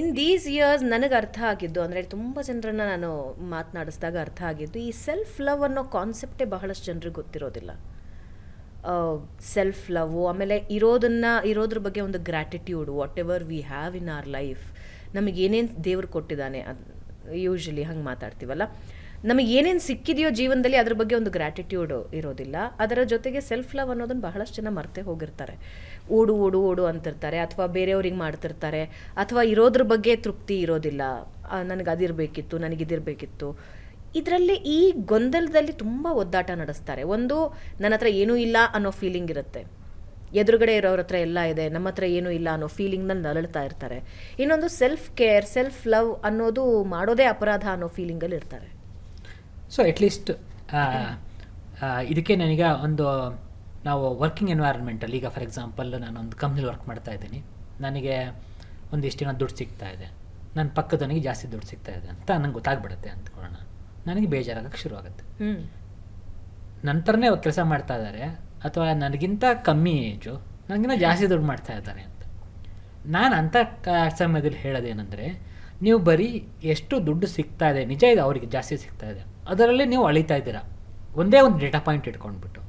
In these years ನನಗೆ ಅರ್ಥ ಆಗಿದ್ದು, ಅಂದರೆ ತುಂಬ ಜನರನ್ನು ನಾನು ಮಾತನಾಡಿಸಿದಾಗ ಅರ್ಥ ಆಗಿದ್ದು, ಈ ಸೆಲ್ಫ್ ಲವ್ ಅನ್ನೋ ಕಾನ್ಸೆಪ್ಟೇ ಬಹಳಷ್ಟು ಜನರಿಗೆ ಗೊತ್ತಿರೋದಿಲ್ಲ. ಸೆಲ್ಫ್ ಲವ್ ಆಮೇಲೆ ಇರೋದನ್ನು, ಇರೋದ್ರ ಬಗ್ಗೆ ಒಂದು gratitude whatever we have in our life ನಮಗೇನೇನು ದೇವ್ರು ಕೊಟ್ಟಿದ್ದಾನೆ ಯೂಶ್ವಲಿ ಹಂಗೆ ಮಾತಾಡ್ತೀವಲ್ಲ. ನಮಗೆ ಏನೇನು ಸಿಕ್ಕಿದೆಯೋ ಜೀವನದಲ್ಲಿ ಅದ್ರ ಬಗ್ಗೆ ಒಂದು ಗ್ರ್ಯಾಟಿಟ್ಯೂಡ್ ಇರೋದಿಲ್ಲ. ಅದರ ಜೊತೆಗೆ ಸೆಲ್ಫ್ ಲವ್ ಅನ್ನೋದನ್ನು ಬಹಳಷ್ಟು ಜನ ಮರ್ತೆ ಹೋಗಿರ್ತಾರೆ. ಓಡು ಓಡು ಓಡು ಅಂತಿರ್ತಾರೆ, ಅಥವಾ ಬೇರೆಯವ್ರಿಗೆ ಮಾಡ್ತಿರ್ತಾರೆ, ಅಥವಾ ಇರೋದ್ರ ಬಗ್ಗೆ ತೃಪ್ತಿ ಇರೋದಿಲ್ಲ. ನನಗೆ ಅದಿರಬೇಕಿತ್ತು ನನಗಿದಿರಬೇಕಿತ್ತು ಇದರಲ್ಲಿ ಈ ಗೊಂದಲದಲ್ಲಿ ತುಂಬ ಒದ್ದಾಟ ನಡೆಸ್ತಾರೆ. ಒಂದು, ನನ್ನ ಹತ್ರ ಏನೂ ಇಲ್ಲ ಅನ್ನೋ ಫೀಲಿಂಗ್ ಇರುತ್ತೆ. ಎದುರುಗಡೆ ಇರೋರ ಹತ್ರ ಎಲ್ಲ ಇದೆ, ನಮ್ಮ ಹತ್ರ ಏನೂ ಇಲ್ಲ ಅನ್ನೋ ಫೀಲಿಂಗ್ನಲ್ಲಿ ನರಳ್ತಾ ಇರ್ತಾರೆ. ಇನ್ನೊಂದು ಸೆಲ್ಫ್ ಕೇರ್ ಸೆಲ್ಫ್ ಲವ್ ಅನ್ನೋದು ಮಾಡೋದೇ ಅಪರಾಧ ಅನ್ನೋ ಫೀಲಿಂಗಲ್ಲಿ ಇರ್ತಾರೆ. ಸೊ ಅಟ್ಲೀಸ್ಟ್ ಇದಕ್ಕೆ ನನಗೆ ಒಂದು, ನಾವು ವರ್ಕಿಂಗ್ ಎನ್ವೈರನ್ಮೆಂಟಲ್ಲಿ ಈಗ ಫಾರ್ ಎಕ್ಸಾಂಪಲ್ ಒಂದು ಕಂಪ್ನಿಲಿ ವರ್ಕ್ ಮಾಡ್ತಾ ಇದ್ದೀನಿ. ನನಗೆ ಒಂದಿಷ್ಟು ದುಡ್ಡು ಸಿಗ್ತಾ ಇದೆ. ನನ್ನ ಪಕ್ಕದವನಿಗೆ ಜಾಸ್ತಿ ದುಡ್ಡು ಸಿಗ್ತಾ ಇದೆ ಅಂತ ನಂಗೆ ಗೊತ್ತಾಗ್ಬಿಡುತ್ತೆ ಅಂದ್ಕೊಳ್ಳೋಣ. ನನಗೆ ಬೇಜಾರಾಗಕ್ಕೆ ಶುರು ಆಗುತ್ತೆ ನಂತರನೇ ಅವ್ರು ಕೆಲಸ ಮಾಡ್ತಾ ಇದ್ದಾರೆ ಅಥವಾ ನನಗಿಂತ ಕಮ್ಮಿ ಏಜು ನನಗಿಂತ ಜಾಸ್ತಿ ದುಡ್ಡು ಮಾಡ್ತಾ ಇದ್ದಾರೆ ಅಂತ. ನಾನು ಅಂಥ ಸಮಯದಲ್ಲಿ ಹೇಳೋದೇನೆಂದರೆ ನೀವು ಬರೀ ಎಷ್ಟು ದುಡ್ಡು ಸಿಗ್ತಾ ಇದೆ ನಿಜ ಇದೆ ಅವರಿಗೆ ಜಾಸ್ತಿ ಸಿಗ್ತಾ ಇದೆ ಅದರಲ್ಲಿ ನೀವು ಅಳಿತಾ ಇದ್ದೀರಾ? ಒಂದೇ ಒಂದು ಡೇಟಾ ಪಾಯಿಂಟ್ ಇಟ್ಕೊಂಡ್ಬಿಟ್ಟು.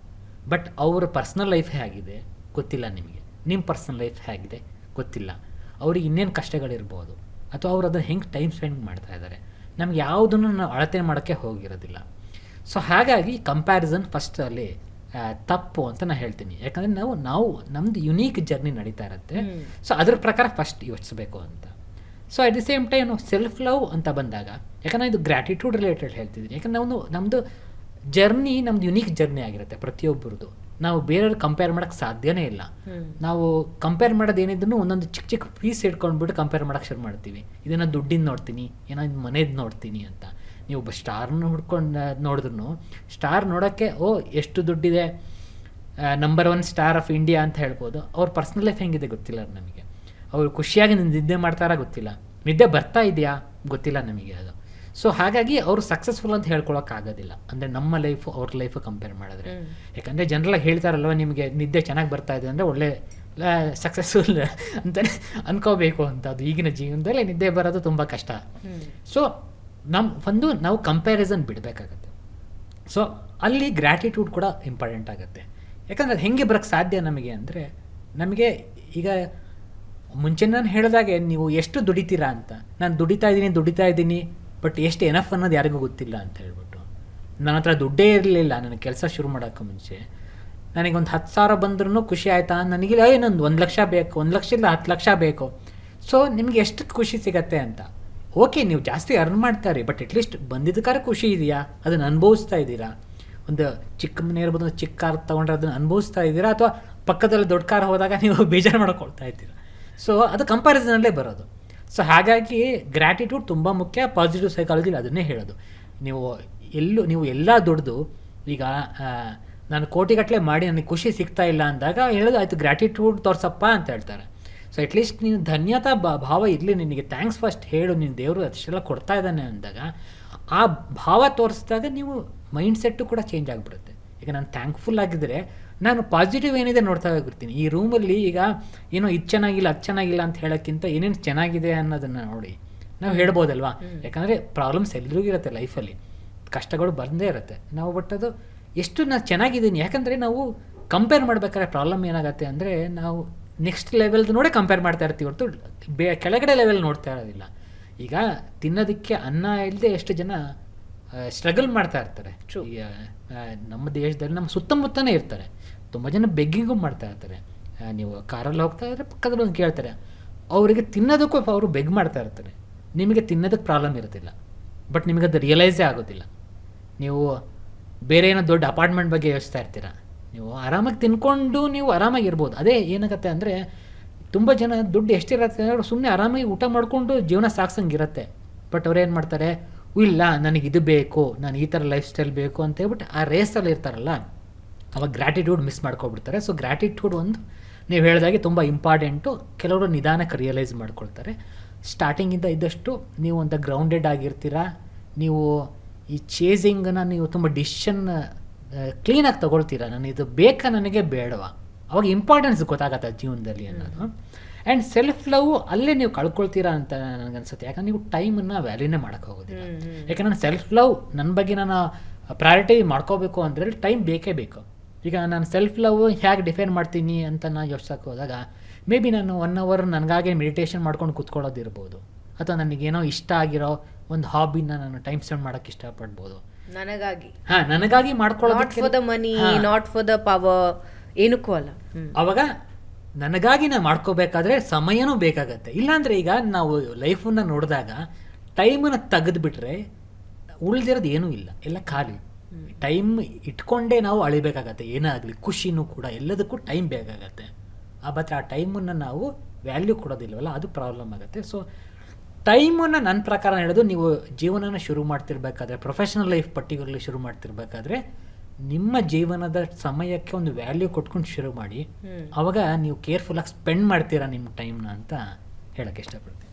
ಬಟ್ ಅವರ ಪರ್ಸ್ನಲ್ ಲೈಫ್ ಹೇಗಿದೆ? ಗೊತ್ತಿಲ್ಲ ನಿಮಗೆ. ನಿಮ್ಮ ಪರ್ಸ್ನಲ್ ಲೈಫ್ ಹೇಗಿದೆ? ಗೊತ್ತಿಲ್ಲ. ಅವ್ರಿಗೆ ಇನ್ನೇನು ಕಷ್ಟಗಳಿರ್ಬೋದು? ಅಥವಾ ಅವ್ರು ಅದನ್ನು ಹೆಂಗೆ ಟೈಮ್ ಸ್ಪೆಂಡ್ ಮಾಡ್ತಾ ಇದ್ದಾರೆ? ನಮ್ಗೆ ಯಾವುದನ್ನು ನಾವು ಅಳತೆ ಮಾಡೋಕ್ಕೆ ಹೋಗಿರೋದಿಲ್ಲ. ಸೊ ಹಾಗಾಗಿ ಕಂಪ್ಯಾರಿಸನ್ ಫಸ್ಟಲ್ಲಿ ತಪ್ಪು ಅಂತ ನಾನು ಹೇಳ್ತೀನಿ. ಯಾಕಂದರೆ ನಾವು ನಾವು ನಮ್ಮದು ಯುನೀಕ್ ಜರ್ನಿ ನಡೀತಾ ಇರುತ್ತೆ. ಸೊ ಅದ್ರ ಪ್ರಕಾರ ಫಸ್ಟ್ ಯೋಚಿಸ್ಬೇಕು ಅಂತ. So at the same time ನಾವು ಸೆಲ್ಫ್ ಲವ್ ಅಂತ ಬಂದಾಗ ಯಾಕಂದರೆ ಇದು ಗ್ರ್ಯಾಟಿಟ್ಯೂಡ್ ರಿಲೇಟೆಡ್ ಹೇಳ್ತಿದ್ದೀನಿ. ಯಾಕಂದ್ರೆ ನಾವು ನಮ್ಮದು ಜರ್ನಿ ನಮ್ದು ಯುನೀಕ್ ಜರ್ನಿ ಆಗಿರುತ್ತೆ ಪ್ರತಿಯೊಬ್ಬರದು. ನಾವು ಬೇರೆಯವ್ರು ಕಂಪೇರ್ ಮಾಡೋಕ್ಕೆ ಸಾಧ್ಯನೇ ಇಲ್ಲ. ನಾವು ಕಂಪೇರ್ ಮಾಡೋದು ಏನಿದ್ರು ಒಂದೊಂದು ಚಿಕ್ಕ ಚಿಕ್ಕ ಪೀಸ್ ಇಟ್ಕೊಂಡ್ಬಿಟ್ಟು ಕಂಪೇರ್ ಮಾಡೋಕ್ಕೆ ಶುರು ಮಾಡ್ತೀವಿ. ಇದನ್ನು ದುಡ್ಡಿನ ನೋಡ್ತೀನಿ ಏನೋ ಇದು ಮನೇದು ನೋಡ್ತೀನಿ ಅಂತ. ನೀವು ಒಬ್ಬ ಸ್ಟಾರ್ನ ಹುಡ್ಕೊಂಡು ನೋಡಿದ್ರು ಸ್ಟಾರ್ ನೋಡೋಕ್ಕೆ ಓ ಎಷ್ಟು ದುಡ್ಡಿದೆ number one star of India ಅಂತ ಹೇಳ್ಬೋದು. ಅವ್ರ ಪರ್ಸ್ನಲ್ ಲೈಫ್ ಹೆಂಗಿದೆ ಗೊತ್ತಿಲ್ಲ ನಮಗೆ. ಅವರು ಖುಷಿಯಾಗಿ ನಿದ್ದೆ ಮಾಡ್ತಾರ ಗೊತ್ತಿಲ್ಲ. ನಿದ್ದೆ ಬರ್ತಾ ಇದೆಯಾ? ಗೊತ್ತಿಲ್ಲ ನಮಗೆ ಅದು. ಸೊ ಹಾಗಾಗಿ ಅವರು ಸಕ್ಸಸ್ಫುಲ್ ಅಂತ ಹೇಳ್ಕೊಳಕ್ಕಾಗೋದಿಲ್ಲ ಅಂದರೆ ನಮ್ಮ ಲೈಫು ಅವ್ರ ಲೈಫು ಕಂಪೇರ್ ಮಾಡಿದ್ರೆ. ಯಾಕಂದರೆ ಜನರೆಲ್ಲ ಹೇಳ್ತಾರಲ್ವ ನಿಮಗೆ ನಿದ್ದೆ ಚೆನ್ನಾಗಿ ಬರ್ತಾ ಇದೆ ಅಂದರೆ ಒಳ್ಳೆ ಸಕ್ಸಸ್ಫುಲ್ ಅಂತಲೇ ಅನ್ಕೋಬೇಕು ಅಂತ ಅದು ಈಗಿನ ಜೀವನದಲ್ಲಿ ನಿದ್ದೆ ಬರೋದು ತುಂಬ ಕಷ್ಟ. ಸೊ ನಮ್ಮ ಒಂದು ನಾವು ಕಂಪ್ಯಾರಿಸನ್ ಬಿಡಬೇಕಾಗತ್ತೆ. ಸೊ ಅಲ್ಲಿ ಗ್ರ್ಯಾಟಿಟ್ಯೂಡ್ ಕೂಡ ಇಂಪಾರ್ಟೆಂಟ್ ಆಗುತ್ತೆ. ಯಾಕಂದರೆ ಅದು ಹೆಂಗೆ ಬರೋಕ್ಕೆ ಸಾಧ್ಯ ನಮಗೆ ಅಂದರೆ ನಮಗೆ ಈಗ ಮುಂಚೆ ನಾನು ಹೇಳಿದಾಗೆ ನೀವು ಎಷ್ಟು ದುಡಿತೀರಾ ಅಂತ. ನಾನು ದುಡಿತಾ ಇದ್ದೀನಿ ದುಡಿತಾ ಇದ್ದೀನಿ ಬಟ್ ಎಷ್ಟು ಎನಫ್ ಅನ್ನೋದು ಯಾರಿಗೂ ಗೊತ್ತಿಲ್ಲ ಅಂತ ಹೇಳ್ಬಿಟ್ಟು. ನನ್ನ ಹತ್ರ ದುಡ್ಡೇ ಇರಲಿಲ್ಲ ನನಗೆ ಕೆಲಸ ಶುರು ಮಾಡೋಕ್ಕೆ ಮುಂಚೆ. ನನಗೊಂದು ಹತ್ತು ಸಾವಿರ ಬಂದ್ರೂ ಖುಷಿ ಆಯಿತಾ? ನನಗೆ ಏನೊಂದು ಒಂದು ಲಕ್ಷ ಬೇಕು, ಒಂದು ಲಕ್ಷ ಇಲ್ಲ ಹತ್ತು ಲಕ್ಷ ಬೇಕು. ಸೊ ನಿಮಗೆ ಎಷ್ಟು ಖುಷಿ ಸಿಗತ್ತೆ ಅಂತ. ಓಕೆ ನೀವು ಜಾಸ್ತಿ ಅರ್ನ್ ಮಾಡ್ತಾರೆ ಬಟ್ ಅಟ್ಲೀಸ್ಟ್ ಬಂದಿದ್ದಕ್ಕಾರ ಖುಷಿ ಇದೆಯಾ? ಅದನ್ನು ಅನುಭವಿಸ್ತಾ ಇದ್ದೀರಾ? ಒಂದು ಚಿಕ್ಕ ಮನೆ ಇರ್ಬೋದು ಚಿಕ್ಕ ಕಾರ್ ತೊಗೊಂಡ್ರೆ ಅದನ್ನು ಅನುಭವಿಸ್ತಾ ಇದ್ದೀರಾ? ಅಥವಾ ಪಕ್ಕದಲ್ಲಿ ದೊಡ್ಡ ಕಾರ್ ಹೋದಾಗ ನೀವು ಬೇಜಾರು ಮಾಡ್ಕೊಳ್ತಾ ಇದ್ದೀರಾ? ಸೊ ಅದು ಕಂಪ್ಯಾರಿಸನಲ್ಲೇ ಬರೋದು. ಸೊ ಹಾಗಾಗಿ ಗ್ರ್ಯಾಟಿಟ್ಯೂಡ್ ತುಂಬ ಮುಖ್ಯ ಪಾಸಿಟಿವ್ ಸೈಕಾಲಜಿಲಿ ಅದನ್ನೇ ಹೇಳೋದು. ನೀವು ಎಲ್ಲೂ, ನೀವು ಎಲ್ಲ ದುಡ್ದು, ಈಗ ನಾನು ಕೋಟಿಗಟ್ಟಲೆ ಮಾಡಿ ನನಗೆ ಖುಷಿ ಸಿಗ್ತಾ ಇಲ್ಲ ಅಂದಾಗ ಹೇಳೋದು, ಆಯಿತು ಗ್ರ್ಯಾಟಿಟ್ಯೂಡ್ ತೋರ್ಸಪ್ಪ ಅಂತ ಹೇಳ್ತಾರೆ. ಸೊ ಅಟ್ಲೀಸ್ಟ್ ನೀನು ಧನ್ಯತಾ ಬ ಭಾವ ಇರಲಿ, ನಿನಗೆ ಥ್ಯಾಂಕ್ಸ್ ಫಸ್ಟ್ ಹೇಳು ನಿನ್ನ ದೇವರು ಅಷ್ಟೆಲ್ಲ ಕೊಡ್ತಾ ಇದ್ದಾನೆ ಅಂದಾಗ, ಆ ಭಾವ ತೋರಿಸಿದಾಗ ನೀವು ಮೈಂಡ್ ಸೆಟ್ಟು ಕೂಡ ಚೇಂಜ್ ಆಗಿಬಿಡುತ್ತೆ. ಈಗ ನಾನು ಥ್ಯಾಂಕ್ಫುಲ್ ಆಗಿದ್ದರೆ ನಾನು ಪಾಸಿಟಿವ್ ಏನಿದೆ ನೋಡ್ತಾ ಹೋಗಿರ್ತೀನಿ ಈ ರೂಮಲ್ಲಿ ಈಗ ಏನೋ ಇದು ಚೆನ್ನಾಗಿಲ್ಲ ಅದು ಚೆನ್ನಾಗಿಲ್ಲ ಅಂತ ಹೇಳೋಕ್ಕಿಂತ ಏನೇನು ಚೆನ್ನಾಗಿದೆ ಅನ್ನೋದನ್ನು ನೋಡಿ. ನಾವು ಹೇಳ್ಬೋದಲ್ವಾ? ಯಾಕಂದರೆ ಪ್ರಾಬ್ಲಮ್ಸ್ ಎಲ್ಲರಿಗೂ ಇರುತ್ತೆ ಲೈಫಲ್ಲಿ ಕಷ್ಟಗಳು ಬಂದೇ ಇರುತ್ತೆ. ನಾವು ಬಟ್ ಅದು ಎಷ್ಟು ನಾನು ಚೆನ್ನಾಗಿದ್ದೀನಿ. ಯಾಕಂದರೆ ನಾವು ಕಂಪೇರ್ ಮಾಡ್ಬೇಕಾದ್ರೆ ಪ್ರಾಬ್ಲಮ್ ಏನಾಗುತ್ತೆ ಅಂದರೆ ನಾವು ನೆಕ್ಸ್ಟ್ ಲೆವೆಲ್ದು ನೋಡೇ ಕಂಪೇರ್ ಮಾಡ್ತಾ ಇರ್ತೀವಿ ಹೊರತು ಬೇ ಕೆಳಗಡೆ ಲೆವೆಲ್ ನೋಡ್ತಾ ಇರೋದಿಲ್ಲ. ಈಗ ತಿನ್ನೋದಕ್ಕೆ ಅನ್ನ ಇಲ್ಲದೆ ಎಷ್ಟು ಜನ ಸ್ಟ್ರಗಲ್ ಮಾಡ್ತಾ ಇರ್ತಾರೆ. ಈಗ ನಮ್ಮ ದೇಶದಲ್ಲಿ ನಮ್ಮ ಸುತ್ತಮುತ್ತನೇ ಇರ್ತಾರೆ. ತುಂಬ ಜನ ಬೆಗ್ಗಿಂಗು ಮಾಡ್ತಾ ಇರ್ತಾರೆ. ನೀವು ಕಾರಲ್ಲಿ ಹೋಗ್ತಾ ಇದ್ರೆ ಪಕ್ಕದಲ್ಲಿ ಒಂದು ಕೇಳ್ತಾರೆ. ಅವರಿಗೆ ತಿನ್ನೋದಕ್ಕೂ ಅವರು ಬೆಗ್ ಮಾಡ್ತಾ ಇರ್ತಾರೆ. ನಿಮಗೆ ತಿನ್ನೋದಕ್ಕೆ ಪ್ರಾಬ್ಲಮ್ ಇರೋದಿಲ್ಲ. ಬಟ್ ನಿಮಗೆ ಅದು ರಿಯಲೈಸೇ ಆಗೋದಿಲ್ಲ. ನೀವು ಬೇರೆ ಏನೋ ದೊಡ್ಡ ಅಪಾರ್ಟ್ಮೆಂಟ್ ಬಗ್ಗೆ ಯೋಚಿಸ್ತಾ ಇರ್ತೀರ? ನೀವು ಆರಾಮಾಗಿ ತಿನ್ಕೊಂಡು ನೀವು ಆರಾಮಾಗಿ ಇರ್ಬೋದು. ಅದೇ ಏನಾಗುತ್ತೆ ಅಂದರೆ ತುಂಬ ಜನ ದುಡ್ಡು ಎಷ್ಟಿರತ್ತೆ ಅವರು ಸುಮ್ಮನೆ ಆರಾಮಾಗಿ ಊಟ ಮಾಡಿಕೊಂಡು ಜೀವನ ಸಾಕ್ಸಂಗಿರತ್ತೆ. ಬಟ್ ಅವ್ರು ಏನು ಮಾಡ್ತಾರೆ? ಇಲ್ಲ, ನನಗೆ ಇದು ಬೇಕು, ನಾನು ಈ ಥರ ಲೈಫ್ ಸ್ಟೈಲ್ ಬೇಕು ಅಂತ ಹೇಳ್ಬಿಟ್ಟು ಆ ರೇಸಲ್ಲಿ ಇರ್ತಾರಲ್ಲ, ಅವಾಗ ಗ್ರ್ಯಾಟಿಟ್ಯೂಡ್ ಮಿಸ್ ಮಾಡ್ಕೊಬಿಡ್ತಾರೆ. ಸೊ ಗ್ರ್ಯಾಟಿಟ್ಯೂಡ್ ಒಂದು ನೀವು ಹೇಳಿದಾಗೆ ತುಂಬ ಇಂಪಾರ್ಟೆಂಟು ಕೆಲವರು ನಿಧಾನಕ್ಕೆ ರಿಯಲೈಸ್ ಮಾಡ್ಕೊಳ್ತಾರೆ. ಸ್ಟಾರ್ಟಿಂಗಿಂದ ಇದ್ದಷ್ಟು ನೀವು ಅಂತ ಗ್ರೌಂಡೆಡ್ ಆಗಿರ್ತೀರಾ, ನೀವು ಈ ಚೇಸಿಂಗನ್ನು ನೀವು ತುಂಬ ಡಿಸಿಷನ್ ಕ್ಲೀನಾಗಿ ತೊಗೊಳ್ತೀರಾ, ನಾನು ಇದು ಬೇಕಾ, ನನಗೆ ಬೇಡವಾ? ಅವಾಗ ಇಂಪಾರ್ಟೆನ್ಸ್ ಗೊತ್ತಾಗತ್ತೆ ಜೀವನದಲ್ಲಿ ಅನ್ನೋದು. ಆ್ಯಂಡ್ ಸೆಲ್ಫ್ ಲವ್ ಅಲ್ಲೇ ನೀವು ಕಳ್ಕೊಳ್ತೀರಾ ಅಂತ ನನಗನ್ಸುತ್ತೆ. ಯಾಕಂದ್ರೆ ನೀವು ಟೈಮನ್ನು ವ್ಯಾಲ್ಯೂನೇ ಮಾಡೋಕ್ಕೆ ಹೋಗೋದಿಲ್ಲ. ಯಾಕಂದ್ರೆ ನಾನು ಸೆಲ್ಫ್ ಲವ್ ನನ್ನ ಬಗ್ಗೆ ನಾನು ಪ್ರಯಾರಿಟಿ ಮಾಡ್ಕೋಬೇಕು ಅಂದರೆ ಟೈಮ್ ಬೇಕೇ ಬೇಕು. ಈಗ ನಾನು ಸೆಲ್ಫ್ ಲವ್ ಹೇಗೆ ಡಿಫೈನ್ ಮಾಡ್ತೀನಿ ಅಂತ ನಾನು ಯೋಚಿಸೋಕೆ ಹೋದಾಗ ಮೇ ಬಿ ನಾನು ಒನ್ ಅವರ್ ನನಗಾಗೆ ಮೆಡಿಟೇಷನ್ ಮಾಡ್ಕೊಂಡು ಕೂತ್ಕೊಳ್ಳೋದಿರ್ಬೋದು. ಅಥವಾ ನನಗೇನೋ ಇಷ್ಟ ಆಗಿರೋ ಒಂದು ಹಾಬಿನ ನಾನು ಟೈಮ್ ಸ್ಪೆಂಡ್ ಮಾಡೋಕ್ಕೆ ಇಷ್ಟಪಡ್ಬೋದು. ನನಗಾಗಿ. ಹಾಂ ನನಗಾಗಿ ನಾಟ್ ಮಾಡ್ಕೊಳ್ಳೋದಕ್ಕೆ for the money. Not for the power ಏನಕ್ಕೂ ಅಲ್ಲ. ಅವಾಗ ನನಗಾಗಿ ನಾನು ಮಾಡ್ಕೋಬೇಕಾದ್ರೆ ಸಮಯನೂ ಬೇಕಾಗತ್ತೆ. ಇಲ್ಲಾಂದ್ರೆ ಈಗ ನಾವು ಲೈಫನ್ನು ನೋಡಿದಾಗ ಟೈಮನ್ನು ತೆಗೆದುಬಿಟ್ರೆ ಉಳಿದಿರೋದು ಏನೂ ಇಲ್ಲ. ಎಲ್ಲ ಖಾಲಿ. ಟೈಮ್ ಇಟ್ಕೊಂಡೇ ನಾವು ಅಳಿಬೇಕಾಗತ್ತೆ. ಏನೇ ಆಗಲಿ ಖುಷಿನೂ ಕೂಡ ಎಲ್ಲದಕ್ಕೂ ಟೈಮ್ ಬೇಕಾಗತ್ತೆ. ಆ ಬಟ್ ಆ ಟೈಮನ್ನು ನಾವು ವ್ಯಾಲ್ಯೂ ಕೊಡೋದಿಲ್ವಲ್ಲ ಅದು ಪ್ರಾಬ್ಲಮ್ ಆಗುತ್ತೆ. ಸೊ ಟೈಮನ್ನು ನನ್ನ ಪ್ರಕಾರ ಹೇಳೋದು ನೀವು ಜೀವನನ ಶುರು ಮಾಡ್ತಿರ್ಬೇಕಾದ್ರೆ ಪ್ರೊಫೆಷನಲ್ ಲೈಫ್ ಪರ್ಟಿಕ್ಯುಲರ್ಲಿ ಶುರು ಮಾಡ್ತಿರ್ಬೇಕಾದ್ರೆ ನಿಮ್ಮ ಜೀವನದ ಸಮಯಕ್ಕೆ ಒಂದು ವ್ಯಾಲ್ಯೂ ಕೊಟ್ಕೊಂಡು ಶುರು ಮಾಡಿ. ಅವಾಗ ನೀವು ಕೇರ್ಫುಲ್ಲಾಗಿ ಸ್ಪೆಂಡ್ ಮಾಡ್ತೀರಾ ನಿಮ್ಮ ಟೈಮ್ನ ಅಂತ ಹೇಳಕ್ಕೆ ಇಷ್ಟಪಡ್ತೀನಿ